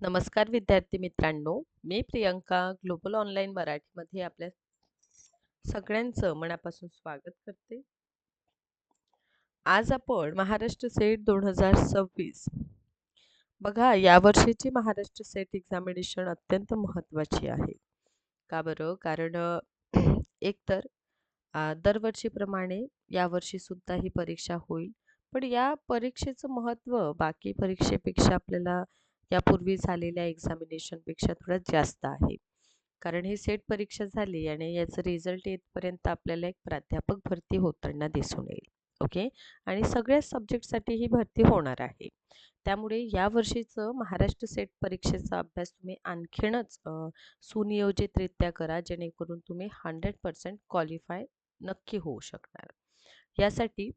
नमस्कार विद्यार्थी मित्रांनो मी प्रियंका ग्लोबल ऑनलाईन मराठीमध्ये आपल्या सगळ्यांचं मनापासून स्वागत करते. आज आपण महाराष्ट्र सेट दोन हजार सव्वीस. बघा यावर्षीची महाराष्ट्र सेट एक्झामिनेशन अत्यंत महत्त्वाची आहे. का बरं? कारण एकतर दरवर्षीप्रमाणे यावर्षी सुद्धा ही परीक्षा होईल. पण या परीक्षेचं महत्त्व बाकी परीक्षेपेक्षा आपल्याला यापूर्वी झालेल्या एक्झामिनेशनपेक्षा थोडं जास्त आहे. कारण ही सेट परीक्षा झाली आणि याचं रिझल्ट येतपर्यंत आपल्याला एक प्राध्यापक भरती होताना दिसून येईल. ओके आणि सगळ्या सब्जेक्टसाठी ही भरती होणार आहे. त्यामुळे या वर्षीचं महाराष्ट्र सेट परीक्षेचा अभ्यास तुम्ही आणखीनच सुनियोजितरित्या करा जेणेकरून तुम्ही हंड्रेड पर्सेंट क्वालिफाय नक्की होऊ शकणार. यासाठी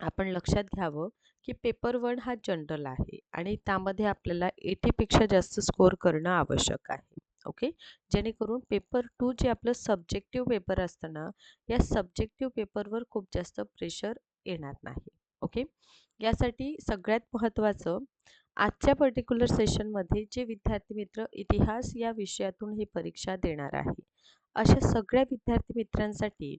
आपण लक्षात घ्यावं की पेपर वन हा जनरल आहे आणि त्यामध्ये आपल्याला एटीपेक्षा जास्त स्कोअर करणं आवश्यक आहे. ओके जेणेकरून पेपर टू जे आपलं सब्जेक्टिव्ह पेपर असतं ना या सब्जेक्टिव्ह पेपरवर खूप जास्त प्रेशर येणार नाही. ओके यासाठी सगळ्यात महत्त्वाचं आजच्या पर्टिक्युलर सेशनमध्ये जे विद्यार्थी मित्र इतिहास या विषयातून ही परीक्षा देणार आहे. अशा सगळ्या विद्यार्थी मित्रांसाठी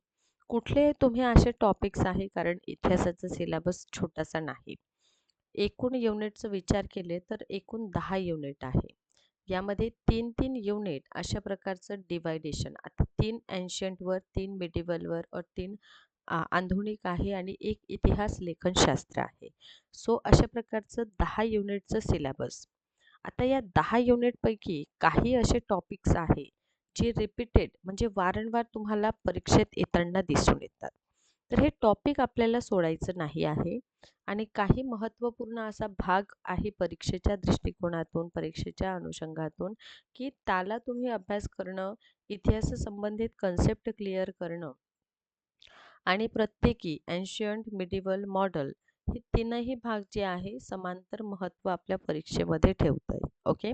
कुठले तुम्ही असे टॉपिक्स आहे? कारण इतिहासाचा सिलेबस छोटासा नाही. एकूण युनिटचा विचार केले तर एकूण दहा युनिट आहे. यामध्ये तीन तीन युनिट अशा प्रकारचं डिवायडेशन आता तीन अँशियंटवर तीन मिडिवलवर और तीन आधुनिक आहे आणि एक इतिहास लेखनशास्त्र आहे. सो अशा प्रकारचं दहा युनिटचं सिलेबस आता या दहा युनिटपैकी काही असे टॉपिक्स आहे जे रिपीटेड म्हणजे वारंवार तुम्हाला परीक्षेत येताना दिसून येतात. तर हे टॉपिक आपल्याला सोडायचं नाही आहे आणि काही महत्त्वपूर्ण असा भाग आहे परीक्षेच्या दृष्टिकोनातून परीक्षेच्या अनुषंगातून की त्याला तुम्ही अभ्यास करणं इतिहासासंबंधित कन्सेप्ट क्लिअर करणं आणि प्रत्येकी एन्शियंट मिडिवल मॉडल हे तीनही भाग जे आहे समांतर महत्त्व आपल्या परीक्षेमध्ये ठेवत ओके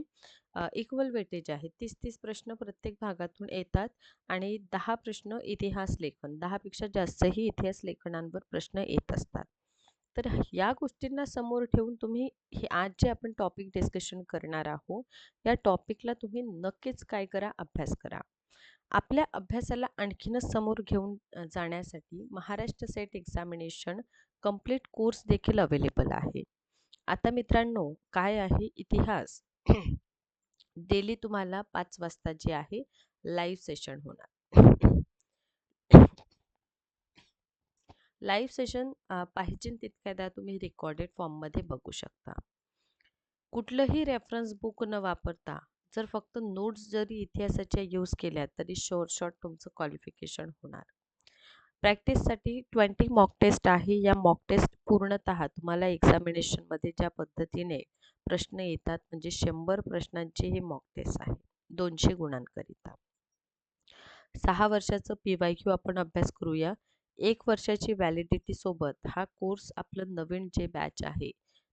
इक्वल वेटेज आहे. तीस तीस प्रश्न प्रत्येक भागातून येतात आणि दहा प्रश्न इतिहास लेखन. दहापेक्षा जास्तही इतिहास लेखनांवर प्रश्न येत असतात. तर या गोष्टींना समोर ठेवून तुम्ही हे आज जे आपण टॉपिक डिस्कशन करणार आहोत या टॉपिकला तुम्ही नक्कीच काय करा अभ्यास करा. आपल्या अभ्यासाला आणखीनच समोर घेऊन जाण्यासाठी Maharashtra set examination complete course देखील अवेलेबल आहे. आता मित्रांनो काय आहे इतिहास? डेली तुम्हाला पाच वाजता जे आहे लाईव्ह सेशन होणार. लाईव्ह सेशन पाहिजे तितक्यादा तुम्ही रेकॉर्डेड फॉर्ममध्ये बघू शकता. कुठलंही रेफरन्स बुक न वापरता जर फक्त नोट्स जरी इतिहासाच्या यूज केल्या तरी शॉर्ट शॉर्ट तुमचं क्वालिफिकेशन होणार. प्रॅक्टिससाठी ट्वेंटी मॉक टेस्ट आहे. या मॉक टेस्ट पूर्णतः तुम्हाला एक्झामिनेशनमध्ये ज्या पद्धतीने प्रश्न येतात म्हणजे शंभर प्रश्नांचे हे मॉक टेस्ट आहे दोनशे गुणांकरिता. सहा वर्षाचं पी वाय क्यू आपण अभ्यास करूया. एक वर्षाची व्हॅलिडिटी सोबत हा कोर्स आपलं नवीन जे बॅच आहे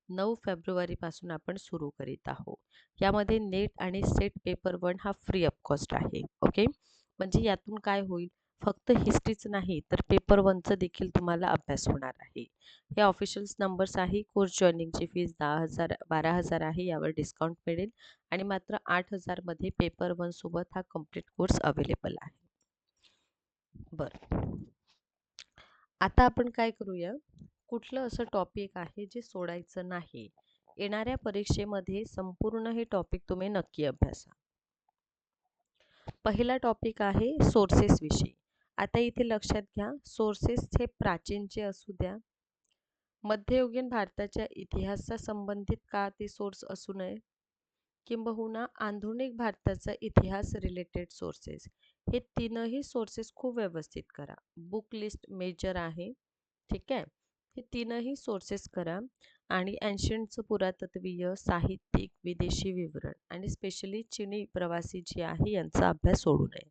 नऊ फेब्रुवारीपासून आपण सुरू करीत आहोत. यामध्ये नेट आणि सेट पेपर वन हा फ्री ऑफ कॉस्ट आहे ओके? म्हणजे यातून काय होईल? फक्त हिस्ट्रीच नाही तर पेपर वनचं देखील तुम्हाला अभ्यास होणार आहे. हे ऑफिशियल्स नंबर्स आहे. कोर्स जॉईनिंगची फीज दहा हजार बारा हजार आहे यावर डिस्काउंट मिळेल. आणि मात्र आठ हजारमध्ये पेपर वनसोबत हा कंप्लीट कोर्स अवेलेबल आहे. बरं. आता आपण काय करूया? कुठलं असं टॉपिक आहे जे सोडायचं नाही? येणाऱ्या परीक्षेमध्ये संपूर्ण हे टॉपिक तुम्ही नक्की अभ्यासा. पहिला टॉपिक आहे सोर्सेस विषयी. आता इथे लक्षात घ्या सोर्सेस हे प्राचीनचे असू द्या मध्ययुगीन भारताच्या इतिहासा संबंधित का ते सोर्स असू नये किंबहुना आधुनिक भारताचा इतिहास रिलेटेड सोर्सेस हे तीनही सोर्सेस खूप व्यवस्थित करा. बुक लिस्ट मेजर आहे ठीक? आहे हे तीनही सोर्सेस करा. आणि अँशंटचं पुरातत्वीय साहित्यिक विदेशी विवरण आणि स्पेशली चिनी प्रवासी जे आहे यांचा अभ्यास सोडू नये.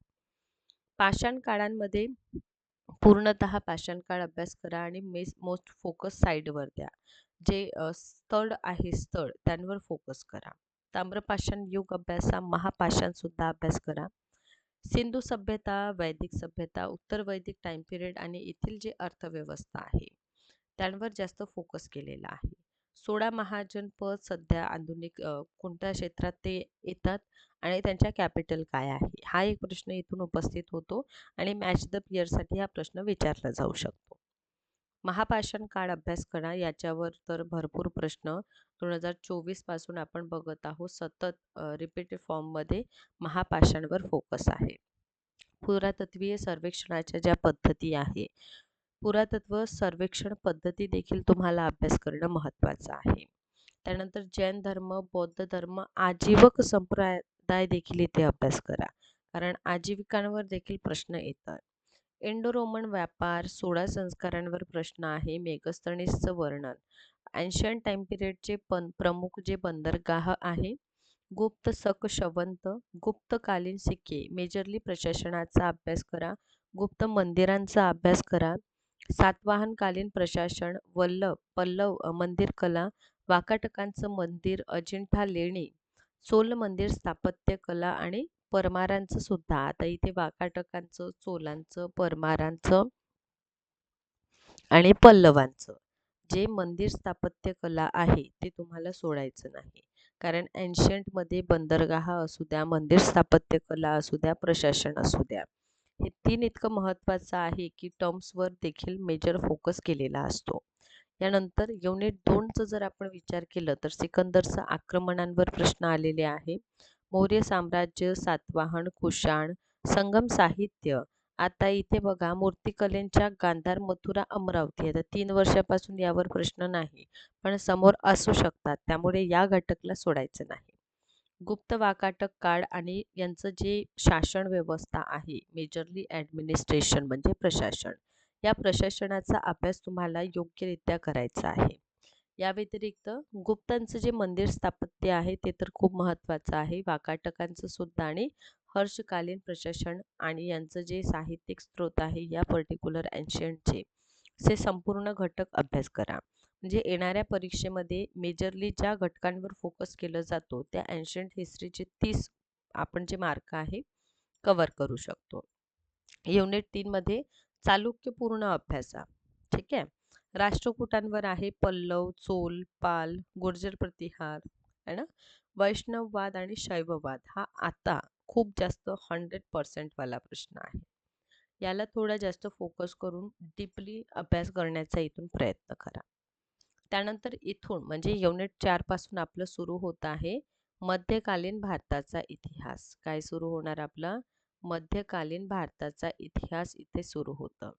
पाषाण काळांमध्ये पूर्णतः पाषाण काळ अभ्यास करा आणि मेस मोस्ट फोकस साईडवर द्या. जे स्थळ आहे स्थळ त्यांवर फोकस करा. ताम्रपाषाण युग अभ्यासा महापाषाण सुद्धा अभ्यास करा. सिंधू सभ्यता वैदिक सभ्यता उत्तर वैदिक टाइम पिरियड आणि येथील जे अर्थव्यवस्था आहे त्यांवर जास्त फोकस केलेला आहे. सोळा महाजन पद सध्या आधुनिक कोणत्या क्षेत्रात ते येतात आणि त्यांच्या कॅपिटल काय आहे? हा एक प्रश्न इथून उपस्थित होतो आणि मॅच द पियरसाठी हा प्रश्न विचारला जाऊ शकतो. महापाषाण काळ अभ्यास करा याच्यावर तर भरपूर प्रश्न. दोन हजार चोवीसपासून आपण बघत आहोत सतत रिपीटेड फॉर्ममध्ये महापाषाणवर फोकस आहे. पुरातत्वीय सर्वेक्षणाच्या ज्या पद्धती आहे पुरातत्व सर्वेक्षण पद्धती देखील तुम्हाला अभ्यास करणं महत्त्वाचं आहे. त्यानंतर जैन धर्म बौद्ध धर्म आजीवक संप्रदाय देखील इथे अभ्यास करा. कारण आजीविकांवर देखील प्रश्न येतात. इंडो रोमन व्यापार सोळा संस्कारांवर प्रश्न आहे मेगस्तणीसचं वर्णन. अँशियंट टाइम पिरियडचे पण प्रमुख जे बंदरगाह आहे गुप्त सक शवंत गुप्तकालीन सिक्के मेजरली प्रशासनाचा अभ्यास करा गुप्त मंदिरांचा अभ्यास करा सातवाहनकालीन प्रशासन वल्लभ पल्लव मंदिर कला वाकाटकांचं मंदिर अजिंठा लेणी चोल मंदिर स्थापत्य कला आणि परमारांचं सुद्धा. आता इथे वाकाटकांचं चोलांचं परमारांचं आणि पल्लवांचं जे मंदिर स्थापत्य कला आहे ते तुम्हाला सोडायचं नाही. कारण एन्शंटमध्ये बंदरगाह असू द्या मंदिर स्थापत्य कला असू द्या प्रशासन असू द्या हे तीन इतकं महत्त्वाचं आहे की टर्म्सवर देखील मेजर फोकस केलेला असतो. यानंतर युनिट दोनचं जर आपण विचार केलं तर सिकंदरचं आक्रमणांवर प्रश्न आलेले आहे. मौर्य साम्राज्य सातवाहन कुशाण संगम साहित्य. आता इथे बघा मूर्तिकलेंच्या गांधार मथुरा अमरावती. आता तीन वर्षापासून यावर प्रश्न नाही पण समोर असू शकतात. त्यामुळे या घटकला सोडायचं नाही. गुप्त वाकाटक काळ आणि यांचं जे शासन व्यवस्था आहे मेजरली ॲडमिनिस्ट्रेशन म्हणजे प्रशासन या प्रशासनाचा अभ्यास तुम्हाला योग्यरित्या करायचा आहे. या व्यतिरिक्त गुप्तांचं जे मंदिर स्थापत्य आहे ते तर खूप महत्त्वाचं आहे. वाकाटकांचं सुद्धा आणि हर्षकालीन प्रशासन आणि यांचं जे साहित्यिक स्रोत आहे या पर्टिक्युलर अँशियंटचे से संपूर्ण घटक अभ्यास करा. म्हणजे येणाऱ्या परीक्षेमध्ये मेजरली ज्या घटकांवर फोकस केलं जातो त्या अँशियंट हिस्ट्रीचे तीस आपण जे मार्क आहे कवर करू शकतो. युनिट तीनमध्ये चालुक्यपूर्ण अभ्यासा ठीक आहे? राष्ट्रकूटांवर आहे पल्लव चोल पाल गुर्जर प्रतिहार है ना? वैष्णववाद आणि शैववाद हा आता खूप जास्त हंड्रेड पर्सेंटवाला प्रश्न आहे. याला थोडा जास्त फोकस करून डीपली अभ्यास करण्याचा इथून प्रयत्न करा. त्यानंतर इथून म्हणजे युनिट चारपासून आपलं सुरू होत आहे मध्यकालीन भारताचा इतिहास. काय सुरू होणार आपला? मध्यकालीन भारताचा इतिहास इथे सुरू होतं.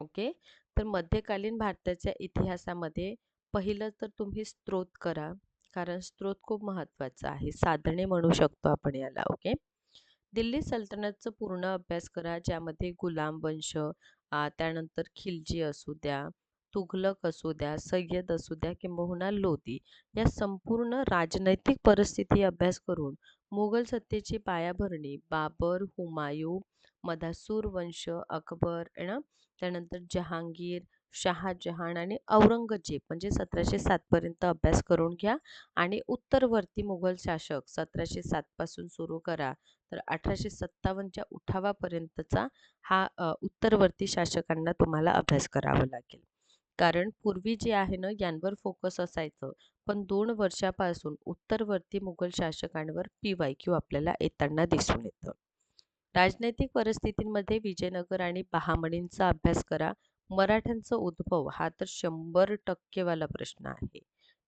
ओके? तर मध्यकालीन भारताच्या इतिहासामध्ये पहिलं तर तुम्ही स्त्रोत करा कारण स्त्रोत खूप महत्त्वाचा आहे. साधने म्हणू शकतो आपण याला ओके? दिल्ली सल्तनतचं पूर्ण अभ्यास करा ज्यामध्ये गुलाम वंश त्यानंतर खिलजी असू द्या तुघलक असू द्या सय्यद असू द्या किंबहुना लोधी या संपूर्ण राजनैतिक परिस्थिती अभ्यास करून मुघल सत्तेची पायाभरणी बाबर हुमायूं मधासूर वंश अकबर ना? त्यानंतर जहांगीर शहाजहान आणि औरंगजेब म्हणजे सतराशे सातपर्यंत अभ्यास करून घ्या आणि उत्तरवर्ती मुघल शासक सतराशे सातपासून सुरू करा. तर अठराशे सत्तावन्नच्या उठावापर्यंतचा हा उत्तरवर्ती शासकांना तुम्हाला अभ्यास करावा लागेल. कारण पूर्वी जे आहे ना यांवर फोकस असायचं. पण दोन वर्षापासून उत्तरवर्ती मुघल शासकांवर पी वाय क्यू आपल्याला येताना दिसून येतं. राजनैतिक परिस्थितींमध्ये विजयनगर आणि बहामणींचा अभ्यास करा. मराठ्यांचा उद्भव हा तर शंभर टक्केवाला प्रश्न आहे.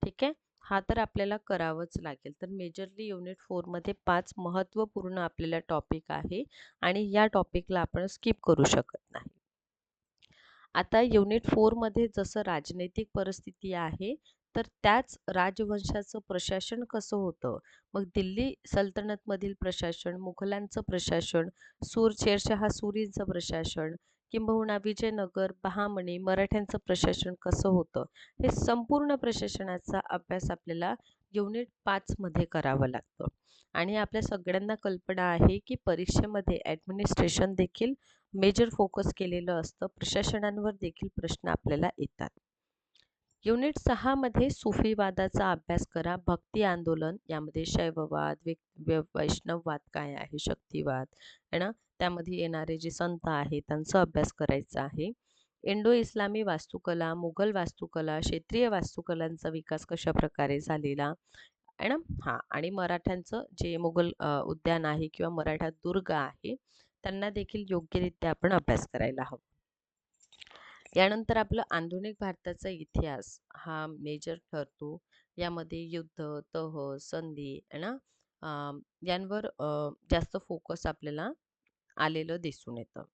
ठीक आहे? हा तर आपल्याला करावंच लागेल. तर मेजरली युनिट फोरमध्ये पाच महत्त्वपूर्ण आपल्याला टॉपिक आहे आणि या टॉपिकला आपण स्किप करू शकत नाही. आता युनिट फोरमध्ये जसं राजनैतिक परिस्थिती आहे तर त्याच राजवंशाचं प्रशासन कसं होतं? मग दिल्ली सल्तनतमधील प्रशासन मुघलांचं प्रशासन सूर शेरशहा सुरींचं प्रशासन किंबहुना विजयनगर बहामणी मराठ्यांचं प्रशासन कसं होतं? हे संपूर्ण प्रशासनाचा अभ्यास आपल्याला युनिट पाचमध्ये करावं लागतं. आणि आपल्या सगळ्यांना कल्पना आहे की परीक्षेमध्ये ॲडमिनिस्ट्रेशन देखील मेजर फोकस केलेलं असतं. प्रशासनांवर देखील प्रश्न आपल्याला येतात. युनिट सहामध्ये सुफीवादाचा अभ्यास करा. भक्ती आंदोलन यामध्ये शैववाद वैष्णववाद काय आहे? शक्तिवाद है ना? त्यामध्ये येणारे जे संत आहेत त्यांचा अभ्यास करायचा आहे. इंडो इस्लामी वास्तुकला मुघल वास्तुकला क्षेत्रीय वास्तुकलांचा विकास कशा प्रकारे झालेला आहे ना? हां आणि मराठ्यांचं जे मुघल उद्यान आहे किंवा मराठा दुर्ग आहे त्यांना देखील योग्यरित्या आपण अभ्यास करायला हवं. यानंतर आपलं आधुनिक भारताचा इतिहास हा मेजर ठरतो. यामध्ये युद्ध तह संधी है ना यांवर जास्त फोकस आपल्याला आलेलं दिसून येतं.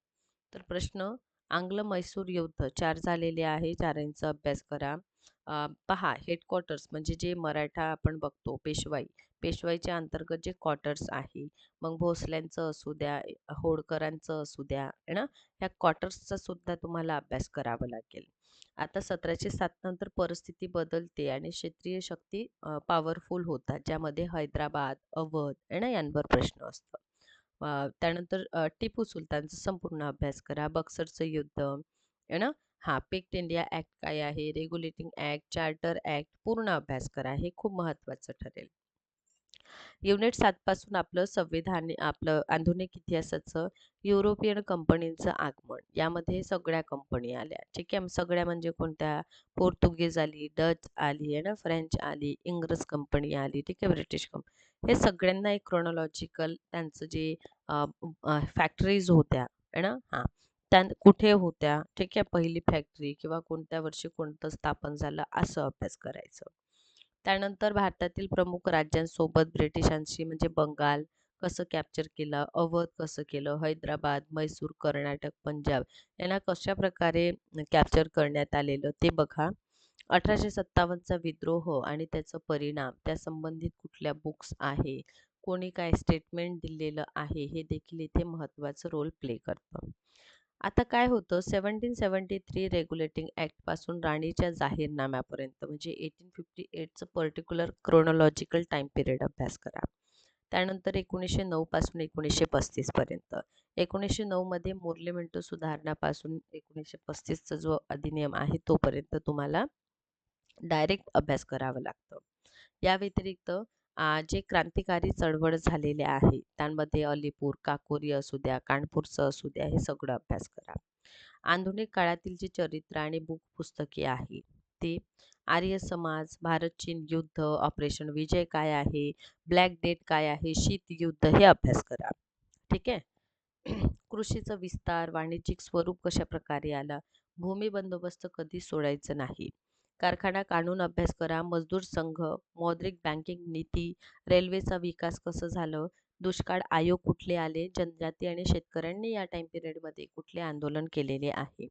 तर प्रश्न आंग्ल मैसूर युद्ध चार झालेले आहे. चारांचा अभ्यास करा. पहा हेडक्वार्टर्स म्हणजे जे मराठा आपण बघतो पेशवाई. पेशवाईच्या अंतर्गत जे क्वार्टर्स आहे मग भोसल्यांचं असू द्या होडकरांचं असू द्या है ना? ह्या क्वार्टर्सचा सुद्धा तुम्हाला अभ्यास करावा लागेल. आता सतराशे सात नंतर परिस्थिती बदलते आणि क्षेत्रीय शक्ती पॉवरफुल होतात ज्यामध्ये हैदराबाद अवध है ना? यांवर प्रश्न असतो. त्यानंतर टिपू सुलतानचा संपूर्ण अभ्यास करा बक्सरचं युद्ध आहे ना? हा पेक्ट इंडिया ॲक्ट काय आहे? रेग्युलेटिंग ॲक्ट चार्टर ॲक्ट पूर्ण अभ्यास करा हे खूप महत्त्वाचं ठरेल. युनिट सातपासून आपलं संविधान आपलं आधुनिक इतिहासाचं युरोपियन कंपनीचं आगमन यामध्ये सगळ्या कंपनी आल्या. ठीक आहे सगळ्या म्हणजे कोणत्या? पोर्तुगीज आली डच आली आहे ना? फ्रेंच आली इंग्रज कंपनी आली ठीक आहे ब्रिटिश कंपनी हे सगळ्यांना एक क्रोनॉलॉजिकल त्यांचं जे फॅक्टरीज होत्या आहे ना? हां. त्या कुठे होत्या ठीक आहे पहिली फॅक्टरी किंवा कोणत्या वर्षी कोणतं स्थापन झालं असं अभ्यास करायचं. त्यानंतर भारतातील प्रमुख राज्यांसोबत ब्रिटिशांशी म्हणजे बंगाल कसं कॅप्चर केलं अवध कसं केलं हैदराबाद मैसूर कर्नाटक पंजाब यांना कशा प्रकारे कॅप्चर करण्यात आलेलं ते बघा. अठराशे सत्तावन्नचा विद्रोह आणि त्याचा परिणाम त्या संबंधित कुठल्या बुक्स आहे कोणी काय स्टेटमेंट दिलेलं आहे हे देखील इथे महत्त्वाचं रोल प्ले करतं. आता काय होतं? सेवन्टीन सेवन्टी थ्री रेग्युलेटिंग ॲक्टपासून राणीच्या जाहीरनाम्यापर्यंत म्हणजे एटीन फिफ्टी एटचं पर्टिक्युलर क्रोनॉलॉजिकल टाईम पिरियड अभ्यास करा. त्यानंतर एकोणीसशे नऊपासून एकोणीसशे पस्तीसपर्यंत एकोणीसशे नऊमध्ये मोर्लेमेंटो सुधारणापासून एकोणीसशे पस्तीसचा जो अधिनियम आहे तोपर्यंत तुम्हाला डायरेक्ट अभ्यास करावा लागतं. या व्यतिरिक्त जे क्रांतिकारी चळवळ झालेले आहे त्यामध्ये अलीपूर काकोरी असू द्या कानपूरचं असू द्या हे सगळं अभ्यास करा. आधुनिक काळातील जे चरित्र आणि बुक पुस्तके आहे ते आर्य समाज भारत चीन युद्ध ऑपरेशन विजय काय आहे ब्लॅक डेट काय आहे शीत युद्ध हे अभ्यास करा. ठीक आहे? कृषीचा विस्तार वाणिज्यिक स्वरूप कशा प्रकारे आला भूमी बंदोबस्त कधी सोडायचं नाही कारखाना कानून अभ्यास करा मजदूर संघ मौद्रिक बँकिंग नीती रेल्वेचा विकास कसं झालं दुष्काळ आयोग कुठले आले जनजाती आणि शेतकऱ्यांनी या टाईम पिरियडमध्ये कुठले आंदोलन केलेले आहे?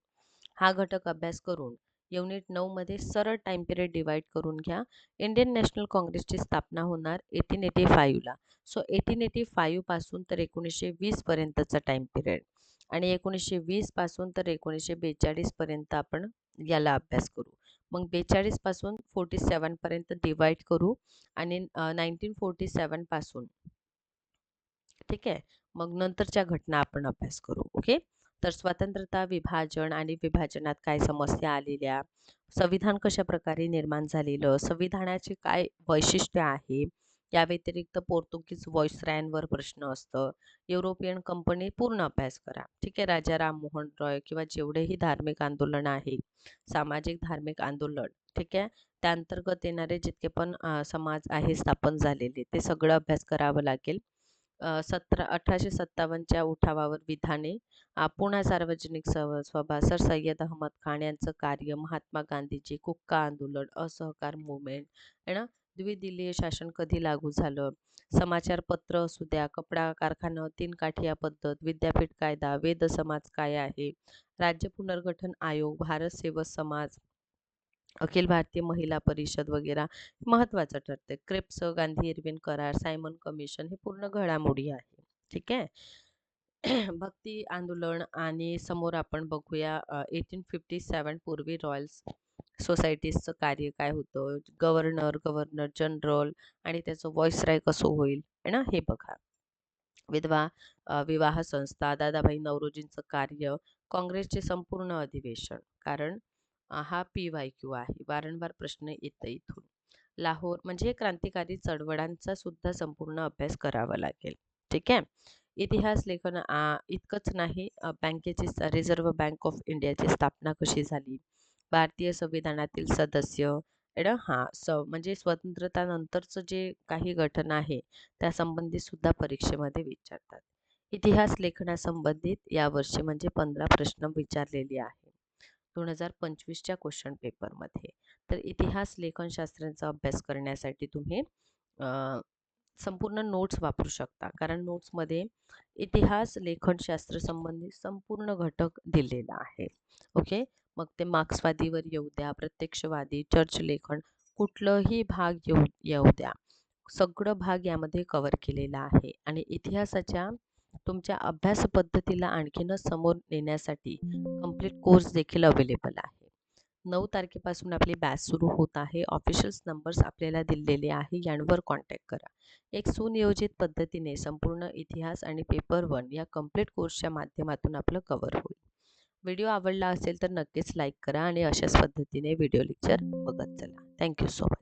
हा घटक अभ्यास करून युनिट नऊमध्ये सरळ टाईम पिरियड डिवाईड करून घ्या. इंडियन नॅशनल काँग्रेसची स्थापना होणार एटीन एटी फाईव्हला सो एटीन एटी फाईव्हपासून तर एकोणीसशे वीसपर्यंतचा टाईम पिरियड आणि एकोणीसशे वीसपासून तर एकोणीसशे बेचाळीसपर्यंत आपण याला अभ्यास करू. मग बेचाळीसपासून फोर्टी सेवनपर्यंत डिवाईड करू आणि नाईन्टीन फोर्टी सेवनपासून ठीक आहे? मग नंतरच्या घटना आपण अभ्यास करू ओके? तर स्वतंत्रता विभाजन आणि विभाजनात काय समस्या आलेल्या? संविधान कशा प्रकारे निर्माण झालेलं? संविधानाचे काय वैशिष्ट्य आहे? या व्यतिरिक्त पोर्तुगीज व्हॉइसरायांवर प्रश्न असतं. युरोपियन कंपनी पूर्ण अभ्यास करा. ठीक आहे राजा राममोहन रॉय किंवा जेवढेही धार्मिक आंदोलन आहे सामाजिक धार्मिक आंदोलन ठीक आहे त्या अंतर्गत येणारे जितके पण समाज आहे स्थापन झालेले ते सगळं अभ्यास करावं लागेल. सतरा अठराशे सत्तावन्नच्या उठावावर विधाने पुन्हा सार्वजनिक सभा सर सय्यद अहमद खान यांचं कार्य महात्मा गांधीजी कुक्का आंदोलन असहकार मुवमेंट आहे ना? द्विदिलीय शासन कधी लागू झालं? समाचारपत्र असू द्या कपडा कारखाना तीन काठिया पद्धत विद्यापीठ कायदा वेद समाज काय आहे? राज्य पुनर्गठन आयोग भारत सेवक समाज अखिल भारतीय महिला परिषद वगैरे महत्त्वाचं ठरते क्रिप्स गांधी इरविन करार सायमन कमिशन हे पूर्ण घडामोडी आहे. ठीक आहे? भक्ती आंदोलन आणि समोर आपण बघूया एटीन फिफ्टी सेवन पूर्वी रॉयल्स सोसायटीजचं कार्य काय होतं? गव्हर्नर गव्हर्नर जनरल आणि त्याचं व्हॉइसराय कसं होईल? आहे ना? हे बघा. विधवा विवाह संस्था दादाभाई नवरोजींचं कार्य काँग्रेसचे संपूर्ण अधिवेशन. कारण हा पी वाय क्यू आहे. वारंवार प्रश्न येतं इथून. लाहोर म्हणजे क्रांतिकारी चळवळांचा सुद्धा संपूर्ण अभ्यास करावा लागेल. ठीक आहे? इतिहास लेखन आ, इतकंच नाही. बँकेची रिझर्व्ह बँक ऑफ इंडियाची स्थापना कशी झाली? भारतीय संविधानातील सदस्य एडं हां स म्हणजे स्वतंत्रतानंतरचं जे काही घटना आहे त्या संबंधित सुद्धा परीक्षेमध्ये विचारतात. इतिहास लेखनासंबंधित यावर्षी म्हणजे पंधरा प्रश्न विचारलेले आहे. दोन हजार पंचवीसच्या क्वेश्चन पेपरमध्ये तर इतिहास लेखनशास्त्रांचा अभ्यास करण्यासाठी तुम्ही संपूर्ण नोट्स वापरू शकता. कारण नोट्समध्ये इतिहास लेखनशास्त्र संबंधित संपूर्ण घटक दिलेला आहे. ओके मग ते मार्क्सवादीवर येऊ द्या प्रत्यक्षवादी चर्च लेखन कुठलंही भाग येऊ येऊ द्या. सगळं भाग यामध्ये कवर केलेला आहे. आणि इतिहासाच्या तुमच्या अभ्यास पद्धतीला आणखीनच समोर नेण्यासाठी कंप्लीट कोर्स देखील अवेलेबल आहे. नऊ तारखेपासून आपली बॅच सुरू होत आहे. ऑफिशियल्स नंबर्स आपल्याला दिलेले आहे. यांवर कॉन्टॅक्ट करा. एक सुनियोजित पद्धतीने संपूर्ण इतिहास आणि पेपर वन या कंप्लीट कोर्सच्या माध्यमातून आपलं कवर होईल. व्हिडिओ आवडला असेल तर नक्कीच लाईक करा आणि अशाच पद्धतीने व्हिडिओ लेक्चर बघत चला. Thank you so much.